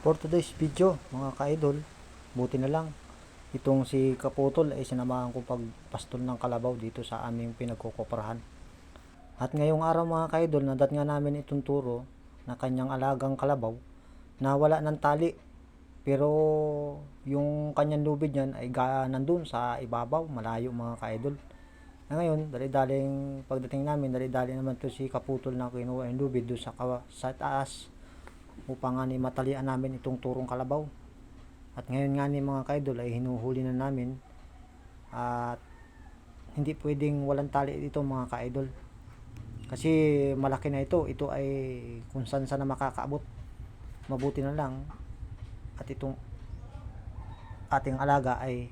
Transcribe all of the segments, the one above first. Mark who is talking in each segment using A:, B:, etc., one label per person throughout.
A: For today's video, mga ka-idol, buti na lang. Itong si Kaputol ay sinamahan ko pagpastol ng kalabaw dito sa aming pinagkukuprahan. At ngayong araw mga ka-idol, nadat nga namin itong turo na kanyang alagang kalabaw na wala ng tali. Pero yung kanyang lubid niyan ay nandun sa ibabaw, malayo mga ka-idol. Na ngayon, dali-daling pagdating namin, dali-dali naman to si Kaputol na kinuha yung lubid doon sa, sa taas upang nga matalian namin itong turong kalabaw. At ngayon nga ni mga kaidol ay hinuhuli na namin at hindi pwedeng walang tali dito mga kaidol. Kasi malaki na ito, ito ay kung saan saan na makakaabot. Mabuti na lang at itong ating alaga ay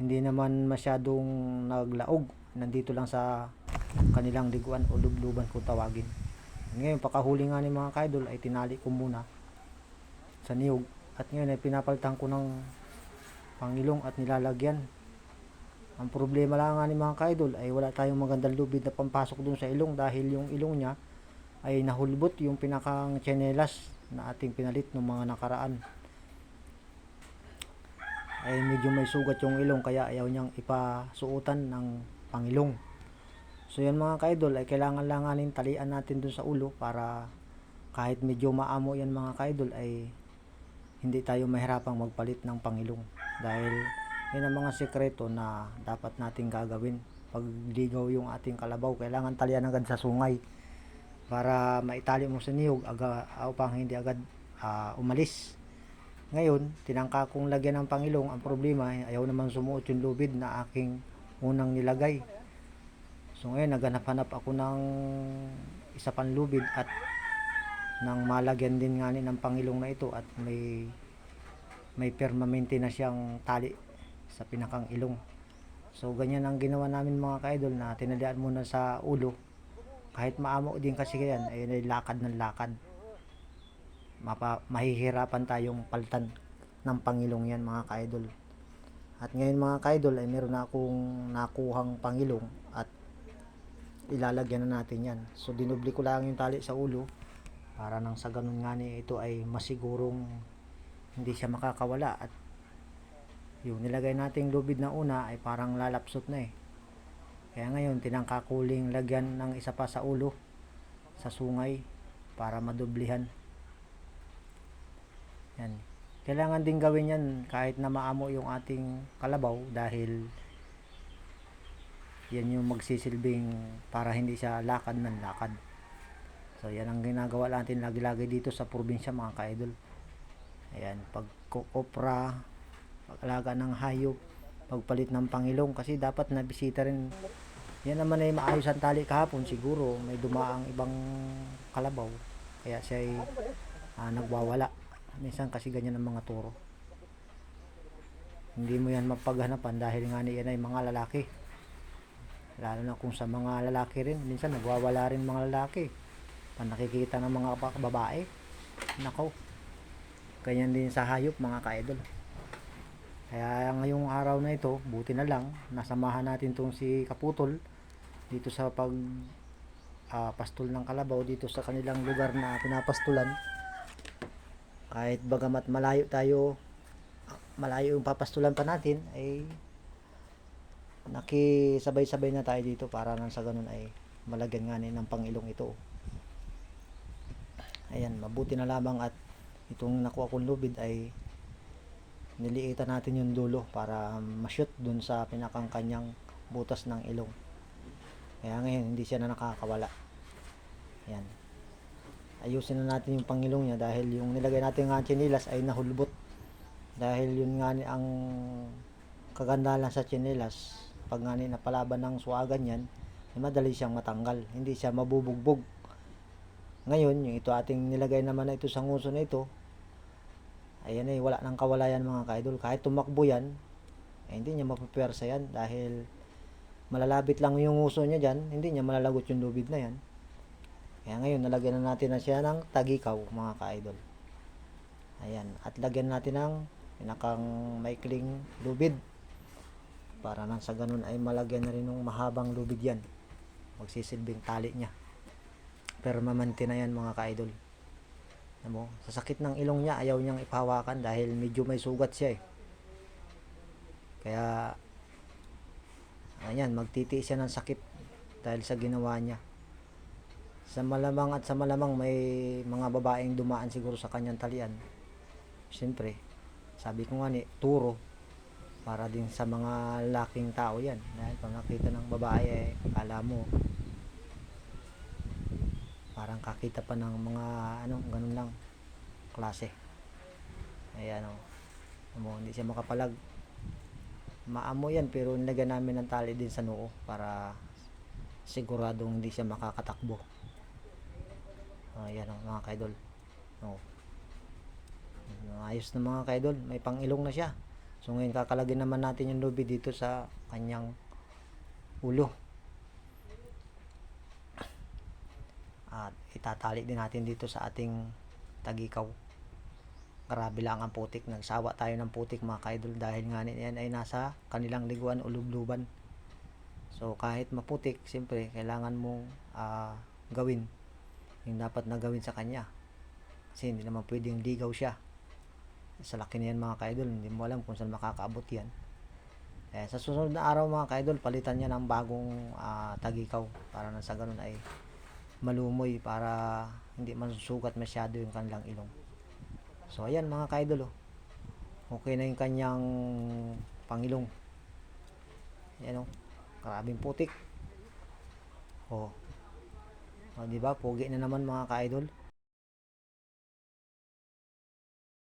A: hindi naman masyadong naglaog. Nandito lang sa kanilang liguan o lubluban kung tawagin. Ngayon, pakahuli nga ni mga kaidol ay tinali ko muna sa niyog. At ngayon ay pinapalitan ko ng pangilong at nilalagyan. Ang problema lang nga ni mga kaidol ay wala tayong magandang lubid na pampasok dun sa ilong dahil yung ilong niya ay nahulbot yung pinakang tsinelas na ating pinalit ng mga nakaraan. Ay medyo may sugat yung ilong kaya ayaw niyang ipasuotan ng pangilong. So yan mga kaidol ay kailangan langanin talian natin dun sa ulo para kahit medyo maamo yan mga kaidol ay hindi tayo mahirapang magpalit ng pangilong. Dahil yan ang mga sekreto na dapat nating gagawin. Pag ligaw yung ating kalabaw kailangan talian agad sa sungay para maitali mo sa niyog aga, upang hindi agad ah, umalis. Ngayon tinangka kong lagyan ng pangilong. Ang problema ayaw naman sumuot yung lubid na aking unang nilagay So ngayon naghanap-hanap ako ng isa pang lubid at nang malagyan din nga ni ng pangilong na ito at may may permanente na siyang tali sa pinakang ilong. So ganyan ang ginawa namin mga kaidol na tinalian muna sa ulo. Kahit maamo din kasi yan ay ay lakad ng lakad. Mapa, mahihirapan tayong palitan ng pangilong yan mga kaidol. At ngayon mga kaidol ay meron na akong nakuhang pangilong at ilalagyan na natin yan. So dinubli ko lang yung tali sa ulo para nang sa ganun nga ni ito ay masigurong hindi siya makakawala at yung nilagay nating lubid na una ay parang lalapsot na eh. Kaya ngayon tinangka kuling lagyan ng isa pa sa ulo sa sungay para madublihan. Yan. Kailangan din gawin yan kahit na maamo yung ating kalabaw dahil yan yung magsisilbing para hindi siya lakad ng lakad. So yan ang ginagawa natin lagi-lagi dito sa probinsya mga kaidol. Ayan, pagkukopra, pag-alaga ng hayop, pagpalit ng pangilong kasi dapat nabisita rin. Yan naman ay maayos ang tali kahapon siguro may dumaang ibang kalabaw kaya siya ay ah, nagwawala. Minsan kasi ganyan ang mga turo. Hindi mo yan mapaghanapan dahil nga ni yan ay mga lalaki lalo na kung sa mga lalaki rin. Minsan nagwawala rin mga lalaki. Pag nakikita ng mga ba- babae nako ganyan din sa hayop mga kaidol. Kaya ngayong araw na ito buti na lang nasamahan natin tong si Kaputol dito sa pag ah, pastol ng kalabaw dito sa kanilang lugar na pinapastulan. Kahit bagamat malayo tayo malayo yung papastulan pa natin ay nakisabay-sabay na tayo dito para nang sa ganun ay malagyan nga ng pangilong ito. Ayan mabuti na lamang at itong nakuha kong lubid ay niliitan natin yung dulo para ma-shoot dun sa pinakang kanyang butas ng ilong. Kaya ngayon hindi siya na nakakawala. Ayan. Ayusin na natin yung pangilong niya dahil yung nilagay natin nga chinilas ay nahulbot. Dahil yun nga ang kagandahan sa chinelas pag nga napalaban ng suwagan yan ay madali siyang matanggal. Hindi siya mabubugbog. Ngayon yung ito ating nilagay naman na ito sa nguso na ito ayan ay wala nang kawalayan mga kaidol. Kahit tumakbo yan ay hindi niya mapapersa yan dahil malalabit lang yung nguso niya dyan hindi niya malalagot yung lubid na yan. Kaya ngayon nalagyan na natin na siya ng tagikaw mga kaidol. Ayan at lagyan natin ng pinakang maikling lubid para nang sa ganun ay malagyan na rin ng mahabang lubid yan magsisilbing tali niya permanente na yan mga ka-idol mo, sa sakit ng ilong niya, ayaw niyang ipahawakan dahil medyo may sugat siya eh. Kaya, ayan, magtitiis siya ng sakit dahil sa ginawa niya. Sa malamang at sa malamang may mga babaeng dumaan siguro sa kanyang talian. Siyempre, sabi ko nga ni, turo. Para din sa mga laking tao yan. Dahil pag nakita ng babae, eh, kala mo, parang kakita pa ng mga ano ganun lang klase. Ayan o mo hindi siya makapalag. Maamo yan pero nilagyan namin ng tali din sa noo para siguradong hindi siya makakatakbo. Ayan o mga kaidol. O ayos na mga kaidol may pangilong na siya so ngayon kakalagyan naman natin yung lubi dito sa kanyang ulo. At itatali din natin dito sa ating tagikaw. Grabe lang ang putik. Nagsawa tayo ng putik mga kaidol dahil nga yan ay nasa kanilang liguan o lubluban so kahit maputik siyempre kailangan mong ah, gawin yung dapat na gawin sa kanya. Kasi hindi naman pwedeng ligaw siya sa laki na yan mga kaidol hindi mo alam kung saan makakaabot yan eh, sa susunod na araw mga kaidol palitan niya ng bagong ah, tagikaw para na sa ganun ay malumoy para hindi masusugat masyado yung kanilang ilong. So ayan mga kaidol oh. Okay na yung kanyang pangilong. Ayan oh. Karabing putik. Oh. Oh, di ba? Pogi na naman mga kaidol.